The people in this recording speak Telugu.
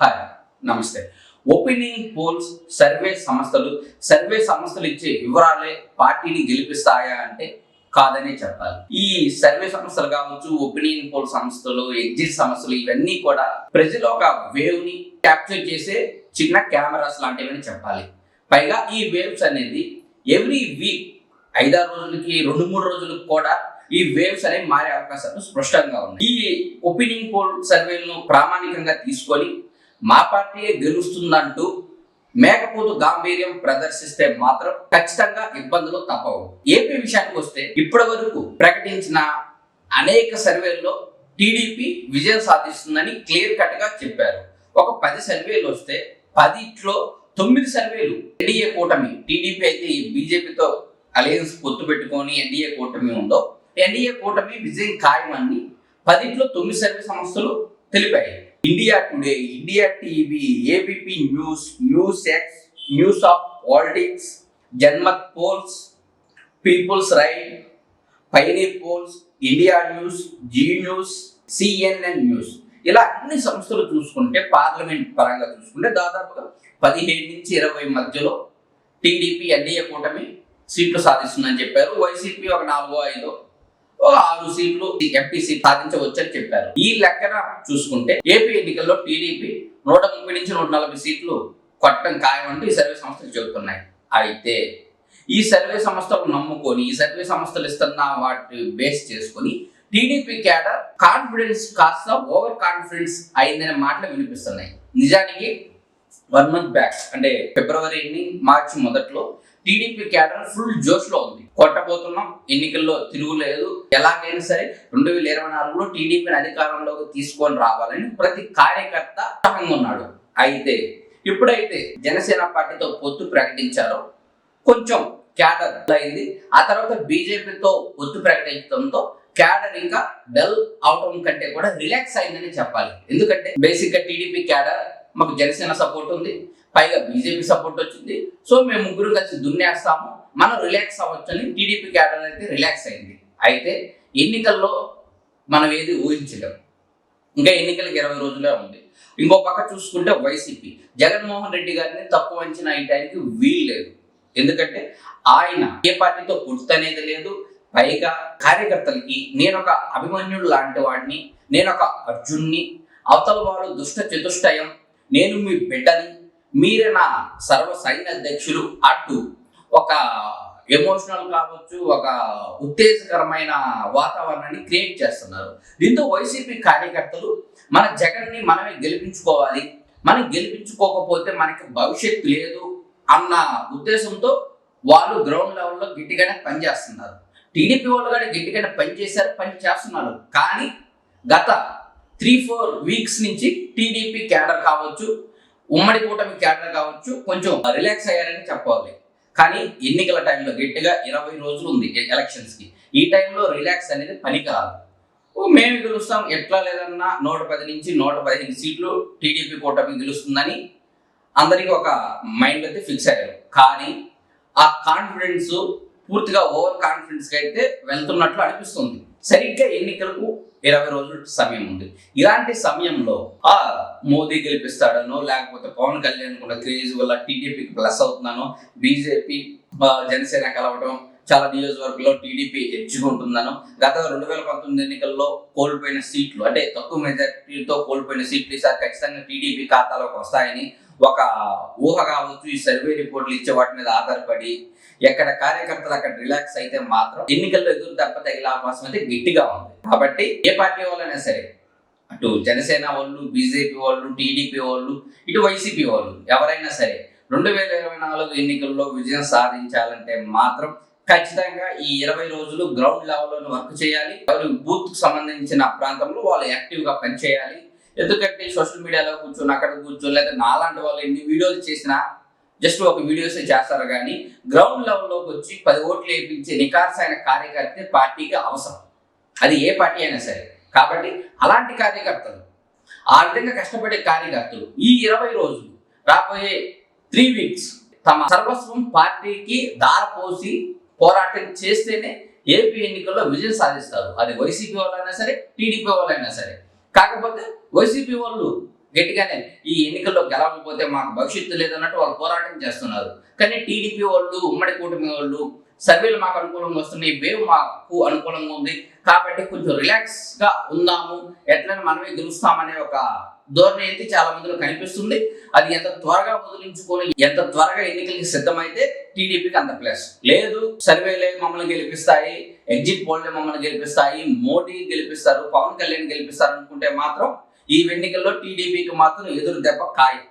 హాయ్ నమస్తే. ఒపీనియన్ పోల్స్ సర్వే సంస్థలు సర్వే సంస్థలు ఇచ్చే వివరాలే పార్టీని గెలిపిస్తాయా అంటే కాదనే చెప్పాలి. ఈ సర్వే సంస్థలు కావచ్చు ఒపీనియన్ పోల్ సంస్థలు ఎగ్జిట్ సంస్థలు ఇవన్నీ కూడా ప్రజలు ఒక వేవ్ని క్యాప్చర్ చేసే చిన్న కెమెరాస్ లాంటివని చెప్పాలి. పైగా ఈ వేవ్స్ అనేది ఎవ్రీ వీక్ ఐదారు రోజులకి రెండు మూడు రోజులకు కూడా ఈ వేవ్స్ అనేవి మారే అవకాశాలు స్పష్టంగా ఉన్నాయి. ఈ ఒపీనియన్ పోల్ సర్వేలను ప్రామాణికంగా తీసుకొని మా పార్టీయే గెలుస్తుందంటూ మేకపోతు గాంభీర్యం ప్రదర్శిస్తే మాత్రం ఖచ్చితంగా ఇబ్బందులు తప్పవు. ఏపీ విషయానికి వస్తే ఇప్పటి వరకు ప్రకటించిన అనేక సర్వేల్లో టీడీపీ విజయం సాధిస్తుందని క్లియర్ కట్గా చెప్పారు. ఒక పది సర్వేలు వస్తే పదిట్లో తొమ్మిది సర్వేలు ఎన్డీఏ కూటమి టీడీపీ అయితే ఈ బీజేపీతో అలయన్స్ పొత్తు పెట్టుకొని ఎన్డీఏ కూటమి ఉందో ఎన్డీఏ కూటమి విజయం ఖాయమని పదిట్లో తొమ్మిది సర్వే సంస్థలు తెలిపాయి. India Today India TV ABP news news X news of politics Janmat polls people's right pioneer polls India news Zee news CNN news ఇలా అన్ని సంస్థలు చూసుకుంటే పార్లమెంట్ పరంగా చూసుకుంటే దాదాపుగా పదిహేడు నుంచి ఇరవై మధ్యలో టీడీపీ ఎన్డీఏ కూటమి సీట్లు సాధిస్తుందని చెప్పారు. వైసీపీ ఒక నాలుగో ఐదో. ఒక ఆరు సీట్లు ఎంపీ సీట్ సాధించవచ్చని చెప్పారు. ఈ లెక్కన చూసుకుంటే ఏపీ ఎన్నికల్లో టీడీపీ నూట ముప్పై నుంచి నూట నలభై సీట్లు కొట్టడం ఖాయమంటూ ఈ సర్వే సంస్థలు చెబుతున్నాయి. అయితే ఈ సర్వే సంస్థలు నమ్ముకొని ఈ సర్వే సంస్థలు ఇస్తున్న వాటి బేస్ చేసుకొని టీడీపీ క్యాడర్ కాన్ఫిడెన్స్ కాస్త ఓవర్ కాన్ఫిడెన్స్ అయిందనే మాటలు వినిపిస్తున్నాయి. నిజానికి వన్ మంత్ బ్యాక్ అంటే ఫిబ్రవరి ఎండింగ్ మార్చి మొదట్లో టీడీపీ క్యాడర్ ఫుల్ జోష్లో ఉంది. కొట్టబోతున్నాం. ఎన్నికల్లో తిరుగులేదు. ఎలాగైనా సరే రెండు వేల ఇరవై నాలుగులో టీడీపీని అధికారంలోకి తీసుకొని రావాలని ప్రతి కార్యకర్త ఉన్నాడు. అయితే ఇప్పుడైతే జనసేన పార్టీతో పొత్తు ప్రకటించారో. కొంచెం క్యాడర్ అయింది. ఆ తర్వాత బీజేపీతో పొత్తు ప్రకటించడంతో క్యాడర్ ఇంకా డల్ అవడం కంటే కూడా రిలాక్స్ అయిందని చెప్పాలి. ఎందుకంటే బేసిక్గా టీడీపీ క్యాడర్ మాకు జనసేన సపోర్ట్ ఉంది. పైగా బీజేపీ సపోర్ట్ వచ్చింది. సో మేము ముగ్గురు కలిసి దున్నేస్తాము. మనం రిలాక్స్ అవ్వచ్చు అని టీడీపీ క్యాడర్ అయితే రిలాక్స్ అయింది. అయితే ఎన్నికల్లో మనం ఏది ఊహించలేము ఇంకా ఎన్నికలకు ఇరవై రోజులే ఉంది. ఇంకో పక్క చూసుకుంటే వైసీపీ జగన్మోహన్ రెడ్డి గారిని తక్కువ అంచనా వేయడానికి వీలు లేదు ఎందుకంటే ఆయన ఏ పార్టీతో పుట్టనేది లేదు. పైగా కార్యకర్తలకి నేను ఒక అభిమన్యుడు లాంటి వాడిని నేను ఒక అర్జున్ని అవతల వాడు దుష్ట చతుష్టయం నేను మీ బిడ్డని మీరే నా సర్వ సైన్య అధ్యక్షులు అటు ఒక ఎమోషనల్ కావచ్చు ఒక ఉత్తేజకరమైన వాతావరణాన్ని క్రియేట్ చేస్తున్నారు. దీంతో వైసీపీ కార్యకర్తలు మన జగన్ని మనమే గెలిపించుకోవాలి మనం గెలిపించుకోకపోతే మనకి భవిష్యత్తు లేదు అన్న ఉద్దేశంతో వాళ్ళు గ్రౌండ్ లెవెల్లో గట్టిగానే పనిచేస్తున్నారు. టీడీపీ వాళ్ళు కూడా గట్టిగానే పనిచేశారు పని చేస్తున్నారు. కానీ గత త్రీ ఫోర్ వీక్స్ నుంచి టీడీపీ క్యాడర్ కావచ్చు ఉమ్మడి కూటమి క్యాడర్ కావచ్చు కొంచెం రిలాక్స్ అయ్యారని చెప్పాలి. కానీ ఎన్నికల టైంలో గట్టిగా ఇరవై రోజులు ఉంది ఎలక్షన్స్కి. ఈ టైంలో రిలాక్స్ అనేది పనికిరాదు. కాదు మేము గెలుస్తాం ఎట్లా లేదన్నా నూట పది నుంచి నూట పదిహేను సీట్లు టీడీపీ కూటమి గెలుస్తుందని అందరికీ ఒక మైండ్ అయితే ఫిక్స్ అయ్యారు కానీ ఆ కాన్ఫిడెన్స్ పూర్తిగా ఓవర్ కాన్ఫిడెన్స్కి అయితే వెళ్తున్నట్లు అనిపిస్తుంది. సరిగ్గా ఎన్నికలకు ఇరవై రోజుల సమయం ఉంది. ఇలాంటి సమయంలో ఆ మోదీ గెలిపిస్తాడనో లేకపోతే పవన్ కళ్యాణ్ కూడా క్రేజ్ వల్ల టీడీపీకి ప్లస్ అవుతున్నానో బీజేపీ జనసేన కలవడం చాలా నియోజకవర్గంలో టీడీపీ ఎడ్జుకుంటుందనో గత రెండు వేల పంతొమ్మిది ఎన్నికల్లో కోల్పోయిన సీట్లు అంటే తక్కువ మెజార్టీతో కోల్పోయిన సీట్లు ఈసారి ఖచ్చితంగా టీడీపీ ఖాతాలోకి వస్తాయని ఒక ఊహ కావచ్చు ఈ సర్వే రిపోర్ట్లు ఇచ్చే వాటి మీద ఆధారపడి ఎక్కడ కార్యకర్తలు అక్కడ రిలాక్స్ అయితే మాత్రం ఎన్నికల్లో ఎదురు దెబ్బ తగిలే అవకాశం అయితే గట్టిగా ఉంది. కాబట్టి ఏ పార్టీ వాళ్ళైనా సరే అటు జనసేన వాళ్ళు బీజేపీ వాళ్ళు టీడీపీ వాళ్ళు ఇటు వైసీపీ వాళ్ళు ఎవరైనా సరే రెండు వేల ఇరవై నాలుగు ఎన్నికల్లో విజయం సాధించాలంటే మాత్రం ఖచ్చితంగా ఈ ఇరవై రోజులు గ్రౌండ్ లెవెల్లో వర్క్ చేయాలి. వారు బూత్ సంబంధించిన ప్రాంతంలో వాళ్ళు యాక్టివ్గా పనిచేయాలి. ఎందుకంటే సోషల్ మీడియాలో కూర్చొని అక్కడ కూర్చొని లేదా నాలాంటి వాళ్ళు ఎన్ని వీడియోలు చేసినా జస్ట్ ఒక వీడియోస్ చేస్తారు కానీ గ్రౌండ్ లెవెల్లోకి వచ్చి పది ఓట్లు వేయించే అయిన కార్యకర్త పార్టీకి అవసరం. అది ఏ పార్టీ అయినా సరే. కాబట్టి అలాంటి కార్యకర్తలు ఆ విధంగా కష్టపడే కార్యకర్తలు ఈ ఇరవై రోజులు రాబోయే త్రీ వీక్స్ తమ సర్వస్వం పార్టీకి దారపోసి పోరాటం చేస్తేనే ఏపీ ఎన్నికల్లో విజయం సాధిస్తారు. అది వైసీపీ వాళ్ళైనా సరే టీడీపీ వాళ్ళైనా సరే. కాకపోతే వైసీపీ వాళ్ళు గట్టిగానే ఈ ఎన్నికల్లో గెలవకపోతే మాకు భవిష్యత్తు లేదన్నట్టు వాళ్ళు పోరాటం చేస్తున్నారు. కానీ టీడీపీ వాళ్ళు ఉమ్మడి కూటమి వాళ్ళు సర్వేలు మాకు అనుకూలంగా వస్తున్నాయి వేవ్ మాకు అనుకూలంగా ఉంది. కాబట్టి కొంచెం రిలాక్స్గా ఉందాము. ఎట్లైనా మనమే గెలుస్తామనే ఒక ధోరణి అయితే చాలా మందిలో కనిపిస్తుంది. అది ఎంత త్వరగా వదిలించుకొని ఎంత త్వరగా ఎన్నికలకి సిద్ధమైతే టీడీపీకి అంత ప్లస్ లేదు సర్వేలే మమ్మల్ని గెలిపిస్తాయి ఎగ్జిట్ పోల్లే మమ్మల్ని గెలిపిస్తాయి మోడీ గెలిపిస్తారు పవన్ కళ్యాణ్ గెలిపిస్తారు అనుకుంటే మాత్రం ఈ ఎన్నికల్లో టీడీపీకి మాత్రం ఎదురు దెబ్బ ఖాయం.